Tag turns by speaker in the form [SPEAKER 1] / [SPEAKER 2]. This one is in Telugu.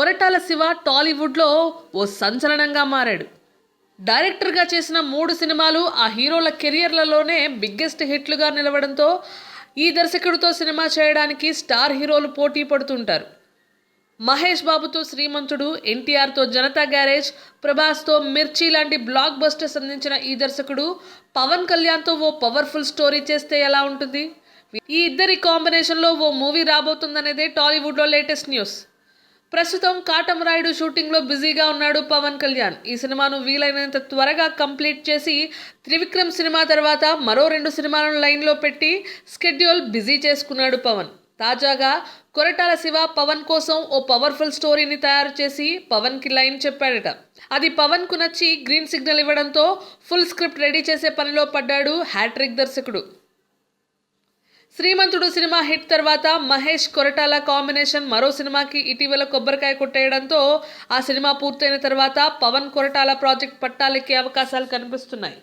[SPEAKER 1] కొరటాల శివ టాలీవుడ్లో ఓ సంచలనంగా మారాడు. డైరెక్టర్గా చేసిన మూడు సినిమాలు ఆ హీరోల కెరియర్లలోనే బిగ్గెస్ట్ హిట్లుగా నిలవడంతో ఈ దర్శకుడితో సినిమా చేయడానికి స్టార్ హీరోలు పోటీ పడుతుంటారు. మహేష్ బాబుతో శ్రీమంతుడు ఎన్టీఆర్తో జనతా గ్యారేజ్ ప్రభాస్తో మిర్చి లాంటి బ్లాక్ బస్టర్స్ అందించిన ఈ దర్శకుడు పవన్ కళ్యాణ్తో ఓ పవర్ఫుల్ స్టోరీ చేస్తే ఎలా ఉంటుంది? ఈ ఇద్దరి కాంబినేషన్లో ఓ మూవీ రాబోతుందనేదే టాలీవుడ్లో లేటెస్ట్ న్యూస్. ప్రస్తుతం కాటమరాయుడు షూటింగ్లో బిజీగా ఉన్నాడు పవన్ కళ్యాణ్. ఈ సినిమాను వీలైనంత త్వరగా కంప్లీట్ చేసి త్రివిక్రమ్ సినిమా తర్వాత మరో రెండు సినిమాలను లైన్లో పెట్టి స్కెడ్యూల్ బిజీ చేసుకున్నాడు పవన్. తాజాగా కొరటాల శివ పవన్ కోసం ఓ పవర్ఫుల్ స్టోరీని తయారు చేసి పవన్కి లైన్ చెప్పాడట. అది పవన్కు నచ్చి గ్రీన్ సిగ్నల్ ఇవ్వడంతో ఫుల్ స్క్రిప్ట్ రెడీ చేసే పనిలో పడ్డాడు హ్యాట్రిక్ దర్శకుడు. శ్రీమంతుడు సినిమా హిట్ తర్వాత మహేష్ కొరటాల కాంబినేషన్ మరో సినిమాకి ఇటీవల కొబ్బరికాయ కొట్టేయడంతో ఆ సినిమా పూర్తయిన తర్వాత పవన్ కొరటాల ప్రాజెక్ట్ పట్టాలెక్కే అవకాశాలు కనిపిస్తున్నాయి.